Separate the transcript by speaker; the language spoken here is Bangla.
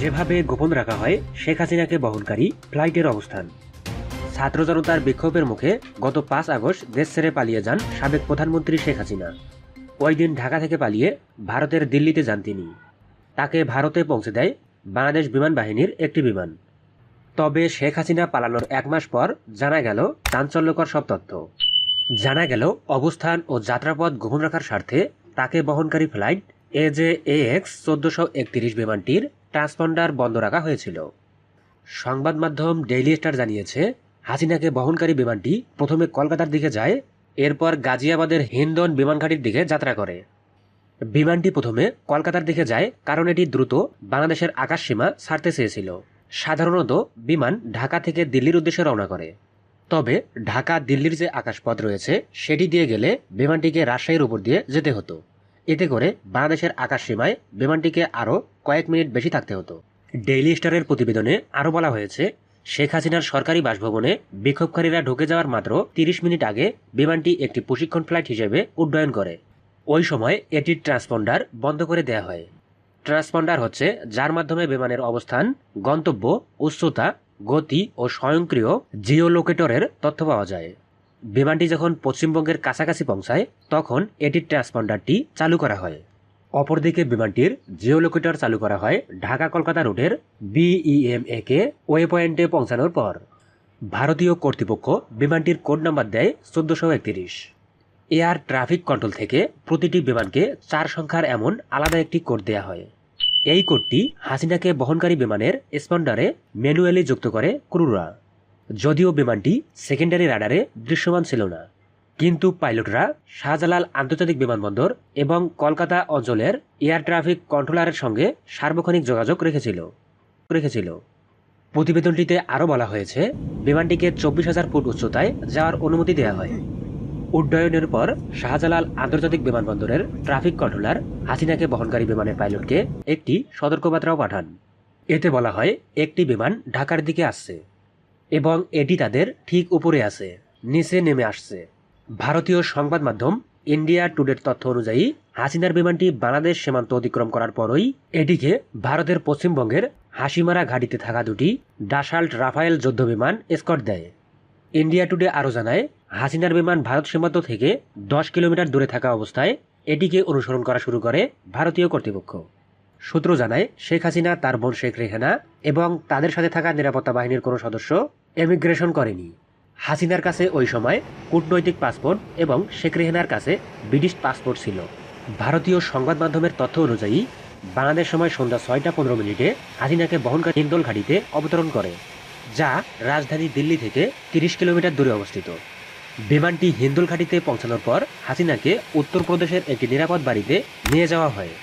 Speaker 1: যেভাবে গোপন রাখা হয়, শেখ হাসিনাকে বহনকারী ফ্লাইটের অবস্থান। ছাত্র জনতার বিক্ষোভের মুখে গত পাঁচ আগস্ট দেশ ছেড়ে পালিয়ে যান সাবেক প্রধানমন্ত্রী শেখ হাসিনা। ওই দিন ঢাকা থেকে পালিয়ে ভারতের দিল্লিতে যান তিনি। তাকে ভারতে পৌঁছে দেয় বাংলাদেশ বিমান বাহিনীর একটি বিমান। তবে শেখ হাসিনা পালানোর এক মাস পর জানা গেল চাঞ্চল্যকর সব তথ্য। জানা গেল অবস্থান ও যাত্রাপথ গোপন রাখার স্বার্থে তাকে বহনকারী flight A J A X চোদ্দশো একত্রিশ বিমানটির ট্রান্সপন্ডার বন্ধ রাখা হয়েছিল। সংবাদ মাধ্যম ডেইলি স্টার জানিয়েছে, হাসিনাকে বহনকারী বিমানটি প্রথমে কলকাতার দিকে যায়, এরপর গাজিয়াবাদের হিন্দন বিমানঘাটির দিকে যাত্রা করে। বিমানটি প্রথমে কলকাতার দিকে যায় কারণ এটি দ্রুত বাংলাদেশের আকাশ সীমা ছাড়তে চেয়েছিল। সাধারণত বিমান ঢাকা থেকে দিল্লির উদ্দেশ্যে রওনা করে। তবে ঢাকা দিল্লির যে আকাশপথ রয়েছে, সেটি দিয়ে গেলে বিমানটিকে রাজশাহীর উপর দিয়ে যেতে হতো। এতে করে বাংলাদেশের আকাশ সীমায় বিমানটিকে আরও কয়েক মিনিট বেশি থাকতে হতো। ডেইলি স্টারের প্রতিবেদনে আরও বলা হয়েছে, শেখ হাসিনার সরকারি বাসভবনে বিক্ষোভকারীরা ঢুকে যাওয়ার মাত্র তিরিশ মিনিট আগে বিমানটি একটি প্রশিক্ষণ ফ্লাইট হিসেবে উড্ডয়ন করে। ওই সময় এটির ট্রান্সপন্ডার বন্ধ করে দেয়া হয়। ট্রান্সপন্ডার হচ্ছে, যার মাধ্যমে বিমানের অবস্থান, গন্তব্য, উচ্চতা, গতি ও স্বয়ংক্রিয় জিওলোকেটরের তথ্য পাওয়া যায়। বিমানটি যখন পশ্চিমবঙ্গের কাছাকাছি পৌঁছায়, তখন এটির ট্রান্সপন্ডারটি চালু করা হয়। অপরদিকে বিমানটির জিওলোকেটর চালু করা হয় ঢাকা কলকাতা রুটের বিইএমএ কে ওয়ে পয়েন্টে পৌঁছানোর পর। ভারতীয় কর্তৃপক্ষ বিমানটির কোড নাম্বার দেয় চোদ্দশো একত্রিশ। এয়ার ট্রাফিক কন্ট্রোল থেকে প্রতিটি বিমানকে চার সংখ্যার এমন আলাদা একটি কোড দেয়া হয়। এই কোডটি হাসিনাকে বহনকারী বিমানের স্পন্ডারে ম্যানুয়ালি যুক্ত করে ক্রুরা। যদিও বিমানটি সেকেন্ডারি রাডারে দৃশ্যমান ছিল না। কিন্তু পাইলটরা শাহজালাল আন্তর্জাতিক বিমানবন্দর এবং কলকাতা অঞ্চলের এয়ার ট্রাফিক কন্ট্রোলারের সঙ্গে সার্বক্ষণিক যোগাযোগ রেখেছিল। রেখেছিল। প্রতিবেদনটিতে আরও বলা হয়েছে, বিমানটিকে চব্বিশ হাজার ফুট উচ্চতায় যাওয়ার অনুমতি দেওয়া হয়। উড্ডয়নের পর শাহজালাল আন্তর্জাতিক বিমানবন্দরের ট্রাফিক কন্ট্রোলার হাসিনাকে বহনকারী বিমানের পাইলটকে একটি সতর্কবার্তাও পাঠান। এতে বলা হয়, একটি বিমান ঢাকার দিকে আসছে। এবং এটি তাদের ঠিক উপরে আছে, নিচে নেমে আসছে। ভারতীয় সংবাদ মাধ্যম ইন্ডিয়া টুডের তথ্য অনুযায়ী, হাসিনার বিমানটি বাংলাদেশ সীমান্ত অতিক্রম করার পরই এটিকে ভারতের পশ্চিমবঙ্গের হাসিমারা ঘাটিতে থাকা দুটি ডাসাল্ট রাফায়েল যুদ্ধ বিমান স্কট দেয়। ইন্ডিয়া টুডে আরও জানায়, হাসিনার বিমান ভারত সীমান্ত থেকে দশ কিলোমিটার দূরে থাকা অবস্থায় এটিকে অনুসরণ করা শুরু করে ভারতীয় কর্তৃপক্ষ। সূত্র জানায়, শেখ হাসিনা, তার বোন শেখ রেহানা এবং তাদের সাথে থাকা নিরাপত্তা বাহিনীর কোনো সদস্য এমিগ্রেশন করেনি। হাসিনার কাছে ওই সময় কূটনৈতিক পাসপোর্ট এবং শেখ রেহানার কাছে ব্রিটিশ পাসপোর্ট ছিল। ভারতীয় সংবাদ মাধ্যমের তথ্য অনুযায়ী, বাংলাদেশ সময় সন্ধ্যা ছয়টা পনেরো মিনিটে হাসিনাকে বহনকারী হিন্দল ঘাটিতে অবতরণ করে, যা রাজধানী দিল্লি থেকে তিরিশ কিলোমিটার দূরে অবস্থিত। বিমানটি হিন্দুল ঘাটিতে পৌঁছানোর পর হাসিনাকে উত্তরপ্রদেশের একটি নিরাপদ বাড়িতে নিয়ে যাওয়া হয়।